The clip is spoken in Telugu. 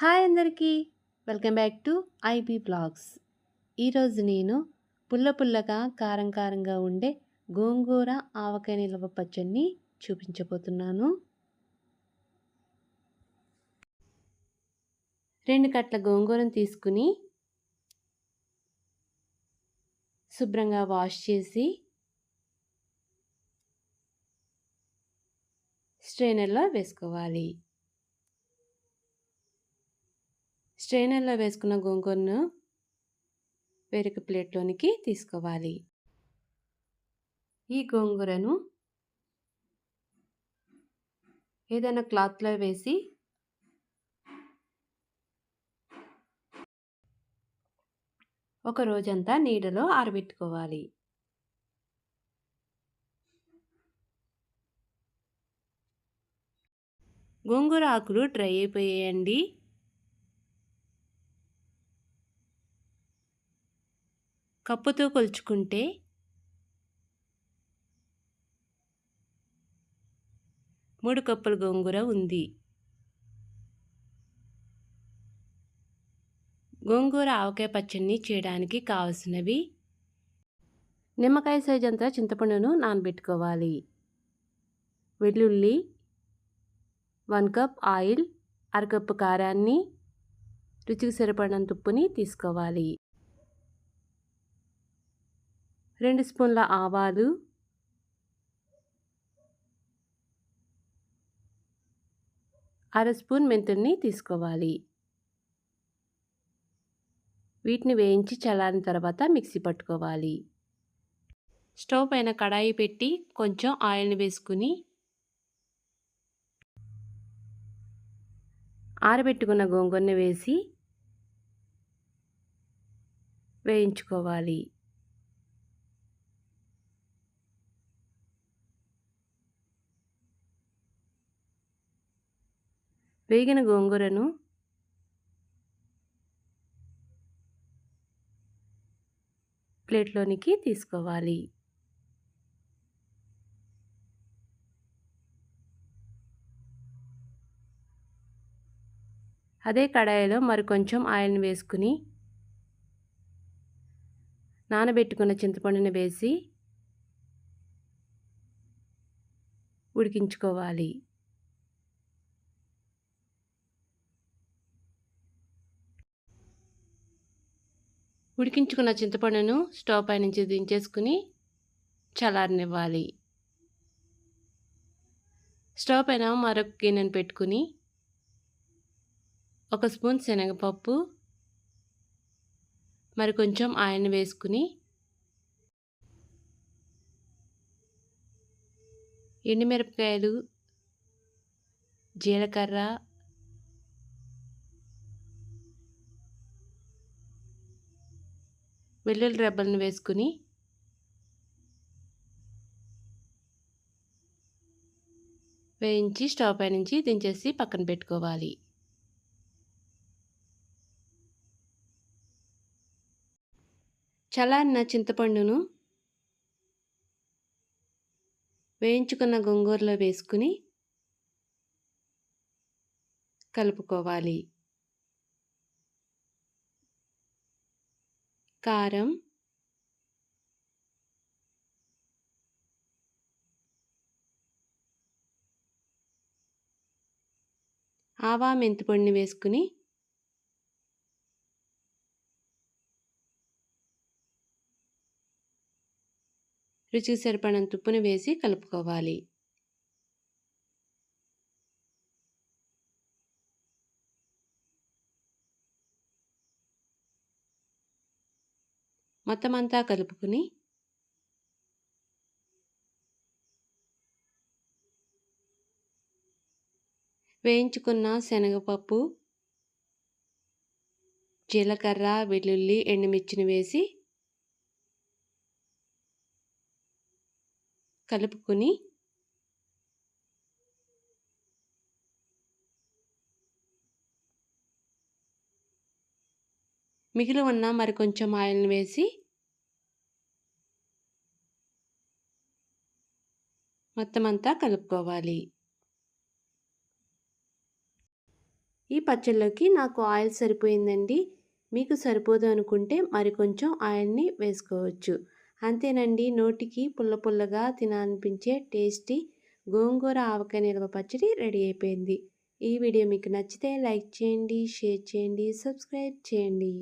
హాయ్ అందరికీ. Welcome back to IB blogs. ఈరోజు నేను పుల్ల పుల్లగా కారం కారంగా ఉండే గోంగూర ఆవకాయ నిల్వ పచ్చడిని చూపించబోతున్నాను. రెండు కట్ల గోంగూరను తీసుకుని శుభ్రంగా వాష్ చేసి స్ట్రైనర్లో వేసుకోవాలి. స్ట్రైనర్లో వేసుకున్న గోంగూరను వేరొక ప్లేట్లోనికి తీసుకోవాలి. ఈ గోంగూరను ఏదైనా క్లాత్లో వేసి ఒక రోజంతా నీడలో ఆరబెట్టుకోవాలి. గోంగూర ఆకులు డ్రై అయిపోయాయండి. కప్పుతో కొలుచుకుంటే మూడు కప్పుల గోంగూర ఉంది. గోంగూర ఆవకాయ పచ్చడిని చేయడానికి కావలసినవి నిమ్మకాయ సైజ్ అంతా చింతపండును నానబెట్టుకోవాలి. వెల్లుల్లి వన్ కప్ ఆయిల్ అరకప్పు కారాన్ని రుచికి సరిపడినంత ఉప్పుని తీసుకోవాలి. రెండు స్పూన్ల ఆవాలు. అర స్పూన్ మెంతుల్ని తీసుకోవాలి. వీటిని వేయించి చల్లారిన తర్వాత మిక్సీ పట్టుకోవాలి. స్టవ్ పైన కడాయి పెట్టి కొంచెం ఆయిల్ని వేసుకుని ఆరబెట్టుకున్న గోంగూరని వేసి వేయించుకోవాలి. వేగిన గోంగూరను ప్లేట్లోనికి తీసుకోవాలి. అదే కడాయిలో మరి కొంచెం ఆయిల్ని వేసుకుని నానబెట్టుకున్న చింతపండుని వేసి ఉడికించుకోవాలి. ఉడికించుకున్న చింతపండును స్టవ్ పై నుంచి దించేసుకుని చల్లారనివ్వాలి. స్టవ్ పైన మరొక గిన్నెను పెట్టుకుని ఒక స్పూన్ శనగపప్పు మరి కొంచెం ఆయిల్ని వేసుకుని ఎండుమిరపకాయలు జీలకర్ర వెల్లుల్లి రెబ్బలను వేసుకుని వేయించి స్టవ్ పై నుంచి దించేసి పక్కన పెట్టుకోవాలి. చల్లారిన చింతపండును వేయించుకున్న గొంగూరలో వేసుకుని కలుపుకోవాలి. కారం ఆవా మెంతిపొడిని వేసుకుని రుచికి సరిపడినంత ఉప్పుని వేసి కలుపుకోవాలి. మొత్తం అంతా కలుపుకుని వేయించుకున్న శనగపప్పు జీలకర్ర వెల్లుల్లి ఎండుమిర్చిని వేసి కలుపుకుని మిగిలి ఉన్న మరి కొంచెం ఆయిల్ని వేసి మొత్తం అంతా కలుపుకోవాలి. ఈ పచ్చళ్ళలోకి నాకు ఆయిల్ సరిపోయిందండి. మీకు సరిపోదు అనుకుంటే మరి కొంచెం ఆయిల్ని వేసుకోవచ్చు. అంతేనండి నోటికి పుల్ల పుల్లగా తినాలనిపించే టేస్టీ గోంగూర ఆవకాయ నిల్వ పచ్చడి రెడీ అయిపోయింది. ఈ వీడియో మీకు నచ్చితే లైక్ చేయండి షేర్ చేయండి సబ్స్క్రైబ్ చేయండి.